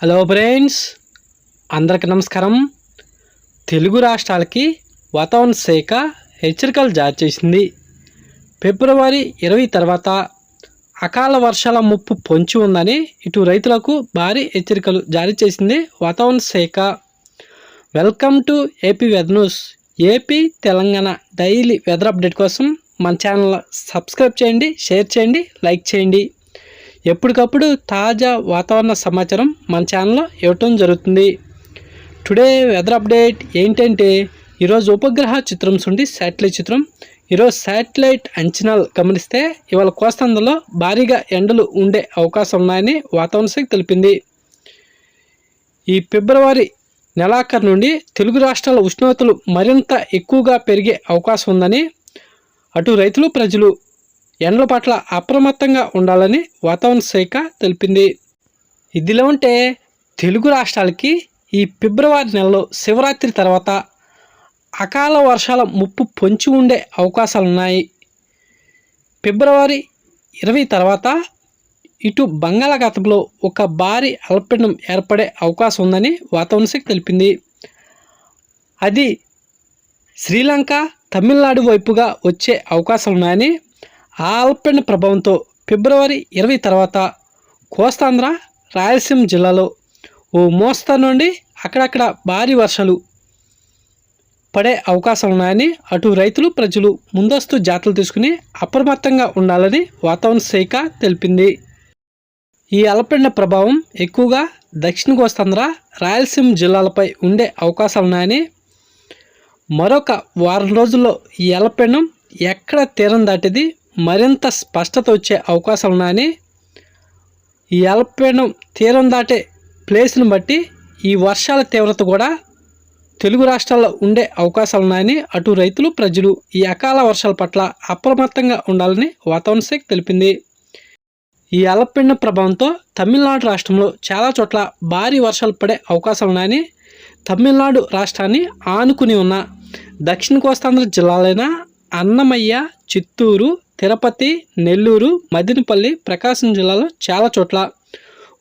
Hello friends అందరికి నమస్కారం. తెలుగు రాష్ట్రాలకి వాతావరణ శాఖ హెచ్చరికలు జారీ చేసింది. ఫిబ్రవరి ఇరవై తర్వాత అకాల వర్షాల ముప్పు పొంచి ఉందని ఇటు రైతులకు భారీ హెచ్చరికలు జారీ చేసింది వాతావరణ శాఖ. Welcome to AP weather news. AP Telangana daily weather update కోసం మన ఛానల్ సబ్స్క్రైబ్ చేయండి షేర్ చేయండి లైక్ చేయండి. ఎప్పటికప్పుడు తాజా వాతావరణ సమాచారం మన ఛానల్లో ఇవ్వటం జరుగుతుంది. టుడే వెదర్ అప్డేట్ ఏంటంటే ఈరోజు ఉపగ్రహ చిత్రం నుండి శాటిలైట్ చిత్రం. ఈరోజు శాటిలైట్ అంచనాలు గమనిస్తే ఇవాళ కోస్తాంధ్రలో భారీగా ఎండలు ఉండే అవకాశం ఉన్నాయని వాతావరణ శాఖ తెలిపింది. ఈ ఫిబ్రవరి నెలాఖరు నుండి తెలుగు రాష్ట్రాల ఉష్ణోగ్రతలు మరింత ఎక్కువగా పెరిగే అవకాశం ఉందని అటు రైతులు ప్రజలు ఎండల పట్ల అప్రమత్తంగా ఉండాలని వాతావరణ శాఖ తెలిపింది. ఇదిలో ఉంటే తెలుగు రాష్ట్రాలకి ఈ ఫిబ్రవరి నెలలో శివరాత్రి తర్వాత అకాల వర్షాల ముప్పు పొంచి ఉండే అవకాశాలు ఉన్నాయి ఫిబ్రవరి ఇరవై తర్వాత ఇటు బంగాళాఖాతంలో ఒక భారీ అల్పపీడనం ఏర్పడే అవకాశం ఉందని వాతావరణ శాఖ తెలిపింది. అది శ్రీలంక తమిళనాడు వైపుగా వచ్చే అవకాశాలు ఉన్నాయని ఆ అల్పపీడన ప్రభావంతో ఫిబ్రవరి ఇరవై తర్వాత కోస్తాంధ్ర రాయలసీమ జిల్లాలో ఓ మోస్తరు నుండి అక్కడక్కడ భారీ వర్షాలు పడే అవకాశాలు ఉన్నాయని అటు రైతులు ప్రజలు ముందస్తు జాతలు తీసుకుని అప్రమత్తంగా ఉండాలని వాతావరణ శాఖ తెలిపింది. ఈ అలపెండ ప్రభావం ఎక్కువగా దక్షిణ కోస్తాంధ్ర రాయలసీమ జిల్లాలపై ఉండే అవకాశాలు ఉన్నాయని మరొక వారం రోజుల్లో ఈ అలపెండం ఎక్కడ తీరం దాటిది? మరింత స్పష్టత వచ్చే అవకాశం ఉన్నాయని ఈ తీరం దాటే ప్లేస్ని బట్టి ఈ వర్షాల తీవ్రత కూడా తెలుగు రాష్ట్రాల్లో ఉండే అవకాశాలు ఉన్నాయని అటు రైతులు ప్రజలు ఈ అకాల వర్షాల పట్ల అప్రమత్తంగా ఉండాలని వాతావరణ శాఖ తెలిపింది. ఈ అలపిండ ప్రభావంతో తమిళనాడు రాష్ట్రంలో చాలా చోట్ల భారీ వర్షాలు పడే అవకాశాలు ఉన్నాయని తమిళనాడు రాష్ట్రాన్ని ఆనుకుని ఉన్న దక్షిణ కోస్తాంధ్ర జిల్లాలైన అన్నమయ్య చిత్తూరు తిరుపతి నెల్లూరు మదినపల్లి ప్రకాశం జిల్లాలో చాలా చోట్ల.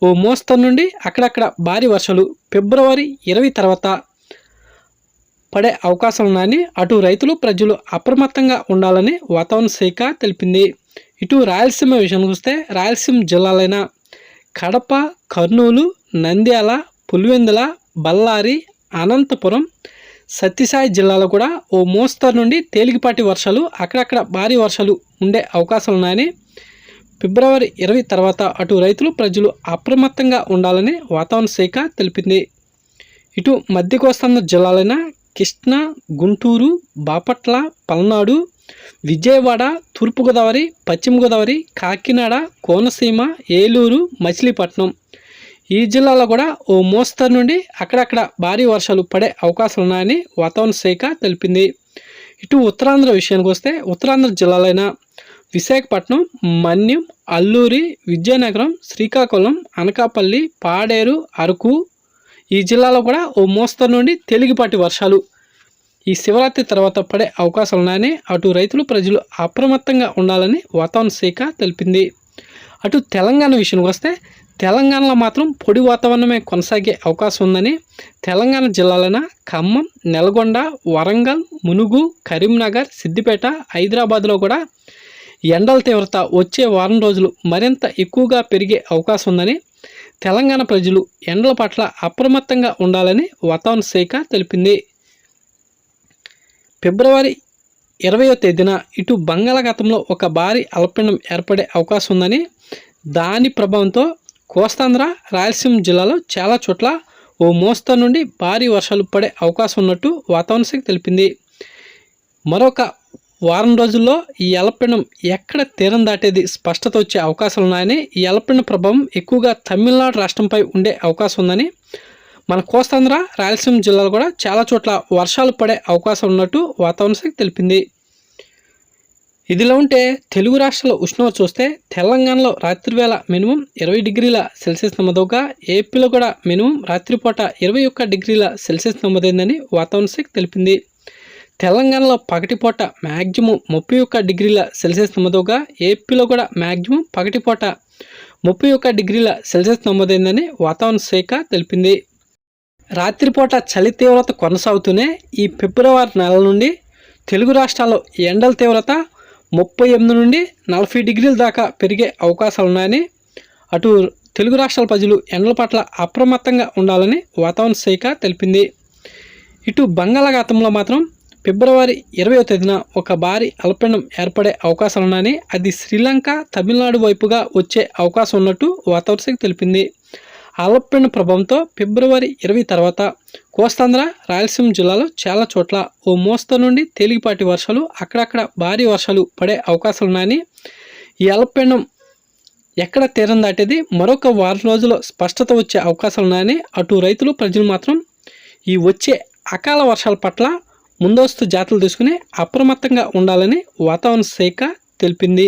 ఓ మోస్తరు నుండి అక్కడక్కడ భారీ వర్షాలు ఫిబ్రవరి ఇరవై తర్వాత పడే అవకాశం ఉన్నాయని అటు రైతులు ప్రజలు అప్రమత్తంగా ఉండాలని వాతావరణ శాఖ తెలిపింది. ఇటు రాయలసీమ విషయానికి వస్తే రాయలసీమ జిల్లాలైన కడప కర్నూలు నంద్యాల పులివెందుల బళ్ళారి అనంతపురం సత్యసాయి జిల్లాలో కూడా ఓ మోస్తరు నుండి తేలికపాటి వర్షాలు అక్కడక్కడ భారీ వర్షాలు ఉండే అవకాశాలు ఉన్నాయని ఫిబ్రవరి ఇరవై తర్వాత అటు రైతులు ప్రజలు అప్రమత్తంగా ఉండాలని వాతావరణ శాఖ తెలిపింది. ఇటు మధ్య కోస్తాంధ్ర జిల్లాలైన కృష్ణా గుంటూరు బాపట్ల పల్నాడు విజయవాడ తూర్పుగోదావరి పశ్చిమ గోదావరి కాకినాడ కోనసీమ ఏలూరు మచిలీపట్నం ఈ జిల్లాలో కూడా ఓ మోస్తరు నుండి అక్కడక్కడ భారీ వర్షాలు పడే అవకాశాలు ఉన్నాయని వాతావరణ శాఖ తెలిపింది. ఇటు ఉత్తరాంధ్ర విషయానికి వస్తే ఉత్తరాంధ్ర జిల్లాలైన విశాఖపట్నం మన్యం అల్లూరి విజయనగరం శ్రీకాకుళం అనకాపల్లి పాడేరు అరకు ఈ జిల్లాలో కూడా ఓ మోస్తరు నుండి తేలికపాటి వర్షాలు ఈ శివరాత్రి తర్వాత పడే అవకాశాలు ఉన్నాయని అటు రైతులు ప్రజలు అప్రమత్తంగా ఉండాలని వాతావరణ శాఖ తెలిపింది. అటు తెలంగాణ విషయానికి వస్తే తెలంగాణలో మాత్రం పొడి వాతావరణమే కొనసాగే అవకాశం ఉందని తెలంగాణ జిల్లాలైన ఖమ్మం నల్గొండ వరంగల్ మునుగు కరీంనగర్ సిద్దిపేట హైదరాబాద్లో కూడా ఎండల తీవ్రత వచ్చే వారం రోజులు మరింత ఎక్కువగా పెరిగే అవకాశం ఉందని తెలంగాణ ప్రజలు ఎండల పట్ల అప్రమత్తంగా ఉండాలని వాతావరణ శాఖ తెలిపింది. ఫిబ్రవరి ఇరవయో తేదీన ఇటు బంగాళాఖాతంలో ఒక భారీ అల్పపీడనం ఏర్పడే అవకాశం ఉందని దాని ప్రభావంతో కోస్తాంధ్ర రాయలసీమ జిల్లాలో చాలా చోట్ల ఓ మోస్తరు నుండి భారీ వర్షాలు పడే అవకాశం ఉన్నట్టు వాతావరణ శాఖ తెలిపింది. మరొక వారం రోజుల్లో ఈ అల్పపీడనం ఎక్కడ తీరం దాటేది స్పష్టత వచ్చే అవకాశాలు ఉన్నాయని ఈ అల్పపీడన ప్రభావం ఎక్కువగా తమిళనాడు రాష్ట్రంపై ఉండే అవకాశం ఉందని మన కోస్తాంధ్ర రాయలసీమ జిల్లాలో కూడా చాలా చోట్ల వర్షాలు పడే అవకాశం ఉన్నట్టు వాతావరణ శాఖ తెలిపింది. ఇదిలా ఉంటే తెలుగు రాష్ట్రాల ఉష్ణోగ్రత చూస్తే తెలంగాణలో రాత్రివేళ మినిమం ఇరవై డిగ్రీల సెల్సియస్ నమోదవగా ఏపీలో కూడా మినిమం రాత్రిపూట ఇరవై ఒక్క డిగ్రీల సెల్సియస్ నమోదైందని వాతావరణ శాఖ తెలిపింది. తెలంగాణలో పగటిపూట మ్యాక్సిమం ముప్పై ఒక్క డిగ్రీల సెల్సియస్ నమోదవగా ఏపీలో కూడా మ్యాక్సిమం పగటిపూట ముప్పై ఒక్క డిగ్రీల సెల్సియస్ నమోదైందని వాతావరణ శాఖ తెలిపింది. రాత్రిపూట చలి తీవ్రత కొనసాగుతూనే ఈ ఫిబ్రవరి నెల నుండి తెలుగు రాష్ట్రాల్లో ఎండల తీవ్రత ముప్పై ఎనిమిది నుండి నలభై డిగ్రీల దాకా పెరిగే అవకాశాలు ఉన్నాయని అటు తెలుగు రాష్ట్రాల ప్రజలు ఎండల పట్ల అప్రమత్తంగా ఉండాలని వాతావరణ శాఖ తెలిపింది. ఇటు బంగాళాఖాతంలో మాత్రం ఫిబ్రవరి ఇరవై తేదీన ఒక భారీ అల్పపీడనం ఏర్పడే అవకాశాలు ఉన్నాయని అది శ్రీలంక తమిళనాడు వైపుగా వచ్చే అవకాశం ఉన్నట్టు వాతావరణ శాఖ తెలిపింది. అల్పపీడన ప్రభావంతో ఫిబ్రవరి ఇరవై తర్వాత కోస్తాంధ్ర రాయలసీమ జిల్లాలో చాలా చోట్ల ఓ మోస్తరు నుండి తేలికపాటి వర్షాలు అక్కడక్కడ భారీ వర్షాలు పడే అవకాశాలు ఉన్నాయని ఈ అల్పపీడనం ఎక్కడ తీరం దాటేది మరొక వారం రోజుల్లో స్పష్టత వచ్చే అవకాశాలు ఉన్నాయని అటు రైతులు ప్రజలు మాత్రం ఈ వచ్చే అకాల వర్షాల పట్ల ముందస్తు జాతలు తీసుకుని అప్రమత్తంగా ఉండాలని వాతావరణ శాఖ తెలిపింది.